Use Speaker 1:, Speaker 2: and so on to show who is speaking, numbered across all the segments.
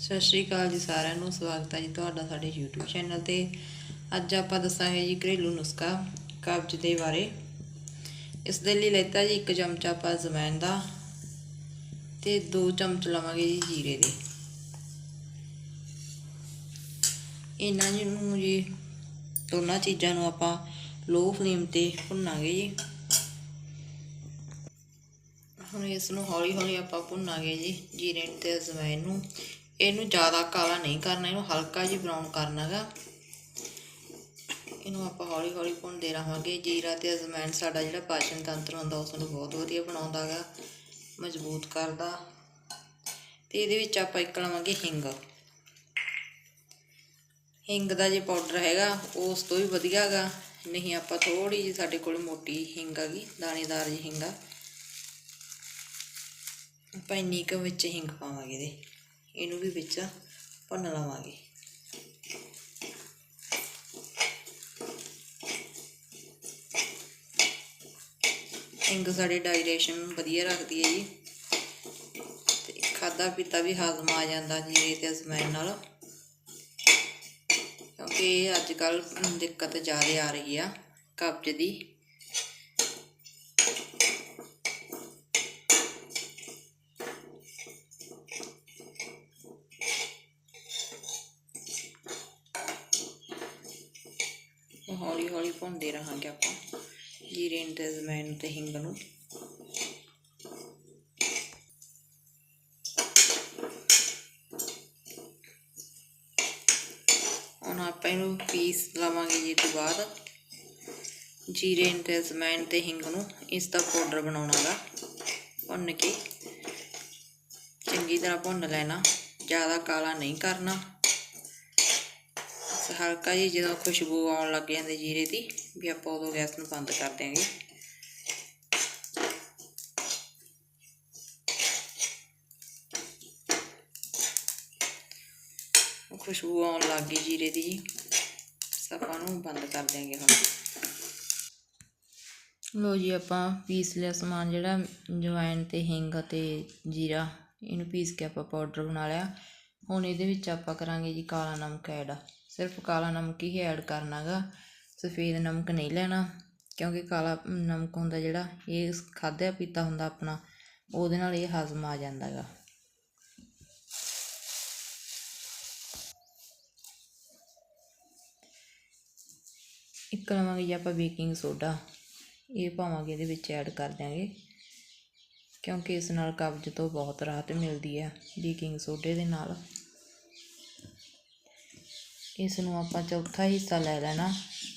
Speaker 1: ਸਤਿ ਸ਼੍ਰੀ ਅਕਾਲ ਜੀ ਸਾਰਿਆਂ ਨੂੰ, ਸਵਾਗਤ ਹੈ ਜੀ ਤੁਹਾਡਾ ਸਾਡੇ YouTube ਚੈਨਲ ਤੇ। ਅੱਜ ਆਪਾਂ ਦੱਸਾਂਗੇ ਜੀ ਘਰੇਲੂ ਨੁਸਖਾ ਕਬਜ਼ ਦੇ ਬਾਰੇ। ਇਸ ਦੇ ਲਈ ਲੈਤਾ ਜੀ ਇੱਕ ਚਮਚਾ ਆਪਾਂ ਅਜਵਾਇਣ ਦਾ ਤੇ ਦੋ ਚਮਚ ਲਵਾਂਗੇ ਜੀ ਜੀਰੇ ਦੇ। ਇਹਨਾਂ ਜੀ ਨੂੰ ਜੀ ਦੋਨਾਂ ਚੀਜ਼ਾਂ ਨੂੰ ਆਪਾਂ ਲੋ ਫਲੇਮ ਤੇ ਭੁੰਨਾਂਗੇ ਜੀ। ਹੁਣ ਇਸ ਨੂੰ ਹੌਲੀ ਹੌਲੀ ਆਪਾਂ ਭੁੰਨਾਂਗੇ ਜੀ ਜੀਰੇ ਤੇ ਅਜਵਾਇਣ ਨੂੰ। ਇਹਨੂੰ ਜ਼ਿਆਦਾ ਕਾਲਾ ਨਹੀਂ ਕਰਨਾ, ਇਹਨੂੰ ਹਲਕਾ ਜਿਹਾ ਬਰਾਊਨ ਕਰਨਾਗਾ ਇਹਨੂੰ ਆਪਾਂ ਹੌਲੀ ਹੌਲੀ ਭੁੰਨਦੇ ਰਹਾਂਗੇ। ਜੀਰਾ ਤੇ ਅਜਵਾਇਣ ਸਾਡਾ ਜਿਹੜਾ ਪਾਚਨ ਤੰਤਰ ਹੁੰਦਾ ਉਸ ਨੂੰ ਬਹੁਤ ਵਧੀਆ ਬਣਾਉਂਦਾਗਾ ਮਜ਼ਬੂਤ ਕਰਦਾ। ਤੇ ਇਹਦੇ ਵਿੱਚ ਆਪਾਂ ਇੱਕ ਲਵਾਂਗੇ ਹਿੰਗ। ਹਿੰਗ ਦਾ ਜੇ ਪਾਊਡਰ ਹੈਗਾ ਉਸ ਤੋਂ ਵੀ ਵਧੀਆ ਹੈਗਾ ਨਹੀਂ ਆਪਾਂ ਥੋੜੀ ਜਿਹੀ ਸਾਡੇ ਕੋਲ ਮੋਟੀ ਹਿੰਗ ਹੈਗੀ ਦਾਣੇਦਾਰ ਜੀ ਹਿੰਗ ਆ। ਆਪਾਂ ਇੰਨੀ ਕੁ ਵਿੱਚ ਹਿੰਗ ਪਾਵਾਂਗੇ ਇਹਦੇ। ਇਹਨੂੰ ਵੀ ਵਿੱਚ ਭੁੰਨ ਲਵਾਂਗੇ। ਹਿੰਗ ਸਾਡੇ ਡਾਈਜੈਸ਼ਨ ਵਧੀਆ ਰੱਖਦੀ ਹੈ ਜੀ। ਤੇ ਖਾਦਾ ਪੀਤਾ ਵੀ ਹਾਜ਼ਮ ਆ ਜਾਂਦਾ ਜੀਰੇ ਤੇ ਅਜਵਾਇਣ ਨਾਲ। ਕਿਉਂਕਿ ਅੱਜ ਕੱਲ ਦਿੱਕਤ ਜ਼ਿਆਦਾ ਆ ਰਹੀ ਆ ਕਬਜ਼ ਦੀ। ਹੌਲੀ ਹੌਲੀ ਭੁੰਨਦੇ ਰਹਾਂਗੇ ਆਪਾਂ, ਜੀਰੇ ਤੇ ਅਜਵਾਇਣ ਤੇ ਹਿੰਗ ਨੂੰ। ਹੁਣ ਆਪਾਂ ਇਹਨੂੰ ਪੀਸ ਲਵਾਂਗੇ ਜੀ ਤੋਂ ਬਾਅਦ। ਜੀਰੇ ਤੇ ਅਜਵਾਇਣ ਤੇ ਹਿੰਗ ਨੂੰ ਇਸ ਦਾ ਪਾਊਡਰ ਬਣਾਉਣਾਗਾ ਭੁੰਨ ਕੇ। ਚੰਗੀ ਤਰ੍ਹਾਂ ਭੁੰਨ ਲੈਣਾ, ਜ਼ਿਆਦਾ ਕਾਲਾ ਨਹੀਂ ਕਰਨਾ। ਹਲਕਾ ਜੀ ਜਦੋਂ ਖੁਸ਼ਬੂ ਆਉਣ ਲੱਗ ਜਾਂਦੀ ਜੀਰੇ ਦੀ, ਵੀ ਆਪਾਂ ਉਦੋਂ ਗੈਸ ਨੂੰ ਬੰਦ ਕਰ ਦਿਆਂਗੇ। ਖੁਸ਼ਬੂ ਆਉਣ ਲੱਗ ਗਈ ਜੀਰੇ ਦੀ ਜੀ। ਆਪਾਂ ਨੂੰ ਬੰਦ ਕਰ ਦਿਆਂਗੇ ਹੁਣ। ਲੋ ਜੀ, ਆਪਾਂ ਪੀਸ ਲਿਆ ਸਮਾਨ ਜਿਹੜਾ ਜਵਾਇਨ ਤੇ ਹਿੰਗ ਅਤੇ ਜੀਰਾ, ਇਹਨੂੰ ਪੀਸ ਕੇ ਆਪਾਂ ਪਾਊਡਰ ਬਣਾ ਲਿਆ। ਹੁਣ ਇਹਦੇ ਵਿੱਚ ਆਪਾਂ ਕਰਾਂਗੇ ਜੀ ਕਾਲਾ ਨਮਕ ਐਡ। ਸਿਰਫ ਕਾਲਾ ਨਮਕ ਹੀ ਐਡ ਕਰਨਾਗਾ ਸਫੇਦ ਨਮਕ ਨਹੀਂ ਲੈਣਾ, ਕਿਉਂਕਿ ਕਾਲਾ ਨਮਕ ਹੁੰਦਾ ਜਿਹੜਾ ਇਹ ਖਾਧਿਆ ਪੀਤਾ ਹੁੰਦਾ ਆਪਣਾ, ਉਹਦੇ ਨਾਲ ਇਹ ਹਜ਼ਮ ਆ ਜਾਂਦਾਗਾ ਇੱਕ ਲਵਾਂਗੇ ਜੀ ਆਪਾਂ ਬੇਕਿੰਗ ਸੋਡਾ ਇਹ ਪਾਵਾਂਗੇ ਇਹਦੇ ਵਿੱਚ ਐਡ ਕਰ ਦਿਆਂਗੇ, ਕਿਉਂਕਿ ਇਸ ਨਾਲ ਕਬਜ਼ ਤੋਂ ਬਹੁਤ ਰਾਹਤ ਮਿਲਦੀ ਹੈ ਬੇਕਿੰਗ ਸੋਡੇ ਦੇ ਨਾਲ। ਇਸ ਨੂੰ ਆਪਾਂ ਚੌਥਾ ਹਿੱਸਾ ਲੈ ਲੈਣਾ।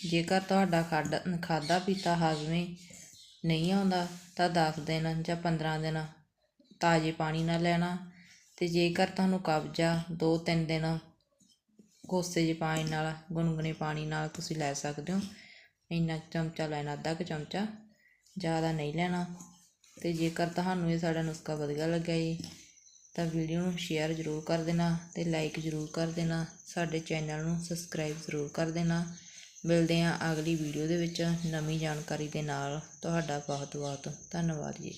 Speaker 1: ਜੇਕਰ ਤੁਹਾਡਾ ਖਾਦਾ ਖਾਦਾ ਪੀਤਾ ਹਾਜ਼ਮੇ ਨਹੀਂ ਆਉਂਦਾ, ਤਾਂ 10 ਦਿਨ ਜਾਂ 15 ਦਿਨ ਤਾਜ਼ੇ ਪਾਣੀ ਨਾਲ ਲੈਣਾ। ਤੇ ਜੇਕਰ ਤੁਹਾਨੂੰ ਕਬਜ਼ਾ ਆ 2-3 ਦਿਨ ਕੋਸੇ ਜਿਹੇ ਪਾਣੀ ਨਾਲ ਗੁਨਗੁਨੇ ਪਾਣੀ ਨਾਲ ਤੁਸੀਂ ਲੈ ਸਕਦੇ ਹੋ, ਇੰਨਾ ਕੁ ਚਮਚਾ ਲੈਣਾ, ਅੱਧਾ ਕੁ ਚਮਚਾ ਜ਼ਿਆਦਾ ਨਹੀਂ ਲੈਣਾ। ਤੇ ਜੇਕਰ ਤੁਹਾਨੂੰ ਇਹ ਸਾਡਾ ਨੁਸਖਾ ਵਧੀਆ ਲੱਗਿਆ ਜੀ ਤਾਂ ਵੀਡੀਓ ਨੂੰ ਸ਼ੇਅਰ ਜ਼ਰੂਰ ਕਰ ਦੇਣਾ ਅਤੇ ਲਾਈਕ ਜ਼ਰੂਰ ਕਰ ਦੇਣਾ। ਸਾਡੇ ਚੈਨਲ ਨੂੰ ਸਬਸਕ੍ਰਾਈਬ ਜ਼ਰੂਰ ਕਰ ਦੇਣਾ। ਮਿਲਦੇ ਹਾਂ ਅਗਲੀ ਵੀਡੀਓ ਦੇ ਵਿੱਚ ਨਵੀਂ ਜਾਣਕਾਰੀ ਦੇ ਨਾਲ। ਤੁਹਾਡਾ ਬਹੁਤ ਬਹੁਤ ਧੰਨਵਾਦ ਜੀ।